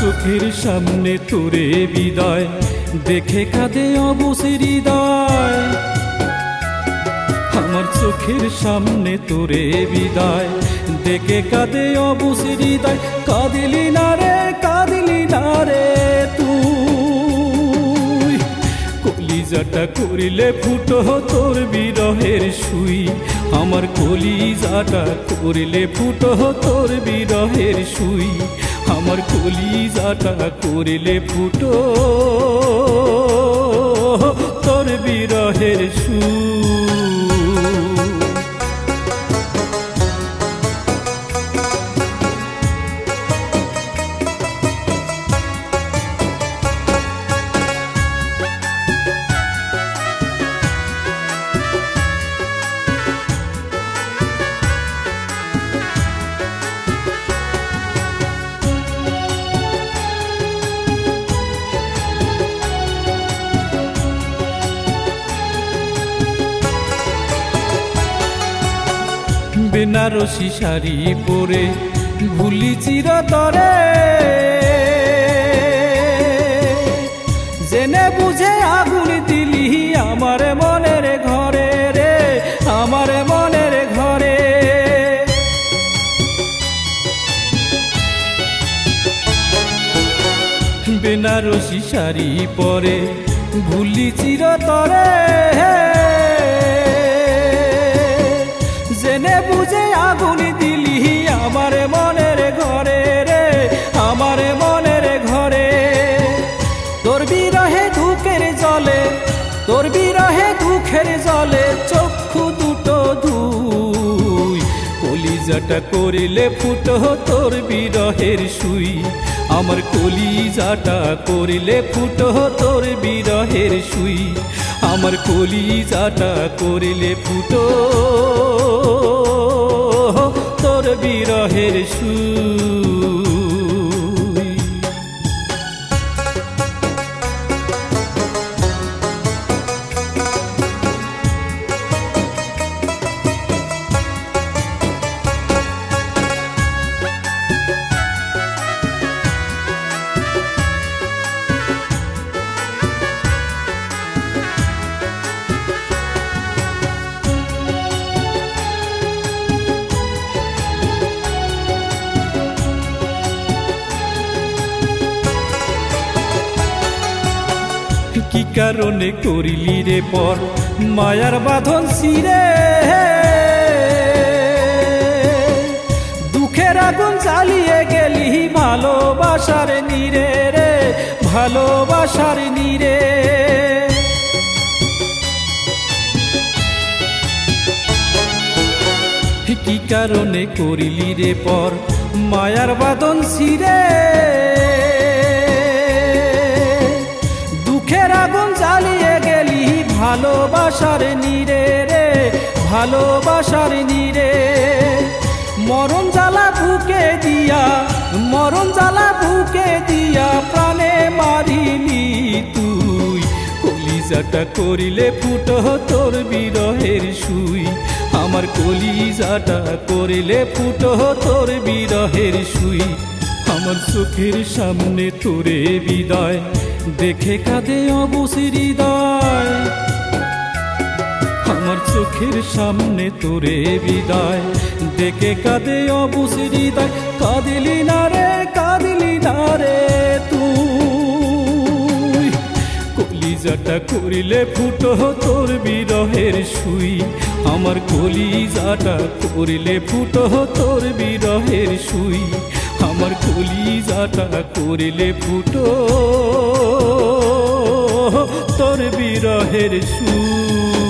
চোখের সামনে তোরে বিদায়। দেখে কাঁদে অবশ হৃদয়। আমার চোখের সামনে তোরে বিদায়। দেখে কাঁদে অবশ হৃদয়। কাঁদিলি না রে, কাঁদিলি না রে তুই। কলিজাটা করিলে ফুটো তোর বিরহের সুই। আমার কলিজাটা করিলে ফুটো তোর বিরহের সুই। আমার কলিজাটা করিলে ফুটো। তোর বিরহের সুই বেনারসি শাড়ি পরে ভুলি চিরতরে। জেনে বুঝে আগুন দিলি আমার মনের ঘরে রে, আমার মনের ঘরে। বেনারসি শাড়ি পরে ভুলি চিরতরে। জেনে বুঝে আগুন দিলি আমার মনের ঘরে রে, আমার মনের ঘরে। তোর বিরহে দুঃখের জলে, তোর বিরহে দুঃখের জলে চক্ষু দুটো ধুই। কলিজাটা করিলে ফুটো তোর বিরহের সুই। আমার কলিজাটা করিলে ফুটো তোর বিরহের সুই। আমার কলিজাটা করিলে ফুটো বিরহের সুই কারণে করিলি রে পর, মায়ার বাঁধন সিরে দুঃখের আগুন চালিয়ে গেলি ভালোবাসার নিরে রে, ভালোবাসার নিরে। কি কারণে করিলি রে পর, মায়ার বাদন সিরে ভালোবাসার নিরে রে, ভালোবাসার নিরে। মরণ জ্বালা বুকে দিয়া, মরণ জ্বালা বুকে দিয়া প্রাণে মারিলি তুই। কলিজাটা করিলে ফুটো তোর বিরহের সুই। আমার কলিজাটা করিলে ফুটো তোর বিরহের সুই। আমার চোখের সামনে তোরে বিদায়, দেখে কাঁদে অবশ হৃদয়। আমার চোখের সামনে তোরে বিদায়। দেখে কাঁদে অবশ হৃদয়, কাঁদিলি না রে, কাঁদিলি না রে তুই। কলিজাটা করিলে ফুটো তোর বিরহের সুই। আমার কলিজাটা করিলে ফুটো তোর বিরহের সুই। আমার কলিজাটা করিলে ফুটো তোর বিরহের সুই।